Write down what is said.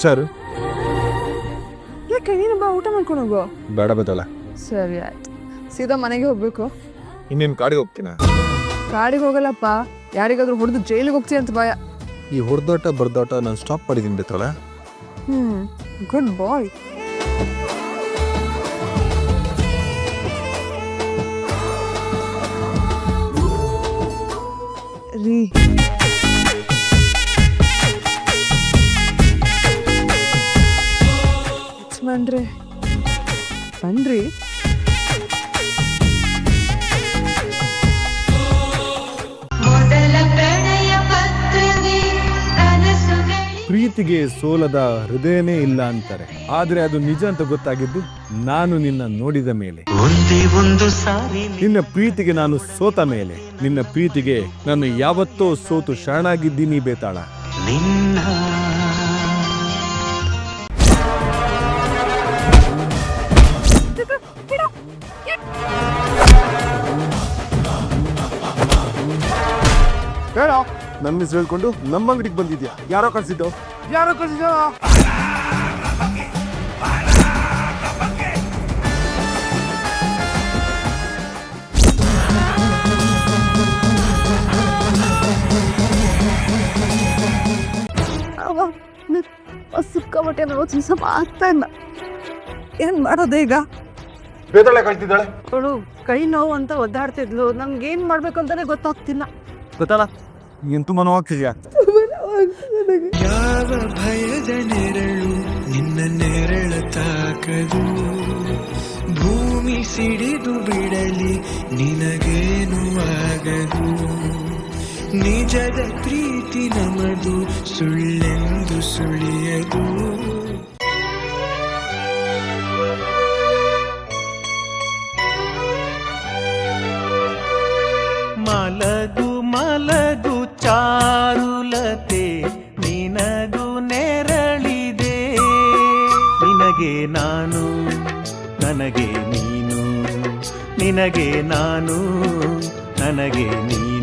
ಹುಷಾರು ಯಾಕೆ ನೀನು ಬಾ ಊಟ ಮಾಡ್ಕೊಂಡು ಹೋಗು. ಬೇಡ ಬದಲ. ಸರಿ ಆಯ್ತು. ಸೀದಾ ಮನೆಗೆ ಹೋಗ್ಬೇಕು. ಇನ್ನೇನು ಕಾಡಿಗೆ ಹೋಗ್ತೀನ? ಕಾಡಿಗೆ ಹೋಗಲ್ಲಪ್ಪ. ಯಾರಿಗಾದ್ರೂ ಹೊಡೆದು ಜೈಲಿಗೆ ಹೋಗ್ತೀಯ ಅಂತ ಭಯ. ಈ ಹೊಡೆದಾಟ ಬರ್ದಾಟ ನಾನು ಸ್ಟಾಪ್ ಮಾಡಿದ್ದೀನಿ ಬೇತಲ್ಲ ಹ್ಮ್ ಗುಡ್ ಬಾಯ್ ಬನ್ರಿ ಬನ್ರಿ ಮೊದಲ ಪ್ರಣಯ ಪತ್ರವೇ ಕನಸುಗಳಿ ಪ್ರೀತಿಗೆ ಸೋಲದ ಹೃದಯನೇ ಇಲ್ಲ ಅಂತಾರೆ. ಆದ್ರೆ ಅದು ನಿಜ ಅಂತ ಗೊತ್ತಾಗಿದ್ದು ನಾನು ನಿನ್ನ ನೋಡಿದ ಮೇಲೆ. ಒಂದೇ ಒಂದು ಸಾರಿ ನಿನ್ನ ಪ್ರೀತಿಗೆ ನಾನು ಸೋತ ಮೇಲೆ. ನಿನ್ನ ಪ್ರೀತಿಗೆ ನಾನು ಯಾವತ್ತೋ ಸೋತು ಶರಣಾಗಿದ್ದೀನಿ ಬೇತಾಳ. ನಿನ್ನ ಬೇಡ. ನನ್ನ ಹೆಸರು ಹೇಳ್ಕೊಂಡು ನಮ್ಮ ಅಂಗಡಿಗೆ ಬಂದಿದ್ಯಾ? ಯಾರೋ ಕಳ್ಸಿದ್ದು? ಯಾರೋ ಕಳ್ಸಿದ್ದು? ನಾವು ಸ್ವಲ್ಪ ಆಗ್ತಾ ಇಲ್ಲ. ಏನ್ ಮಾಡೋದು ಈಗ? ಬೇತಾಳೆ ಕಳ್ತಿದ್ದಾಳೆ? ಅವಳು ಕೈ ನೋವು ಅಂತ ಒದ್ದಾಡ್ತಿದ್ಲು. ನಮ್ಗೆ ಏನ್ ಮಾಡ್ಬೇಕು ಅಂತಾನೆ ಗೊತ್ತಾಗ್ತಿಲ್ಲ. ಗೊತ್ತಲ್ಲ? ನೀನು ತುಂಬ ನೋವಾಗ್ತಿದ್ಯಾ ಯಾವ ಭಯದ ನೆರಳು ನಿನ್ನ ನೆರಳ ತಾಕದು? ಭೂಮಿ ಸಿಡಿದು ಬಿಡಲಿ ನಿನಗೇನು ಆಗದು? ನಿಜದ ಪ್ರೀತಿ ನಮದು ಸುಳ್ಳೆಂದು ಸುಳಿಯದು. ಮಲಗು ಮಲಗು ಚಾರುಲತೆ ನಿನಗೂ ನೆರಳಿದೆ. ನಿನಗೆ ನಾನು ನನಗೆ ನೀನು. ನಿನಗೆ ನಾನು ನನಗೆ ನೀನು.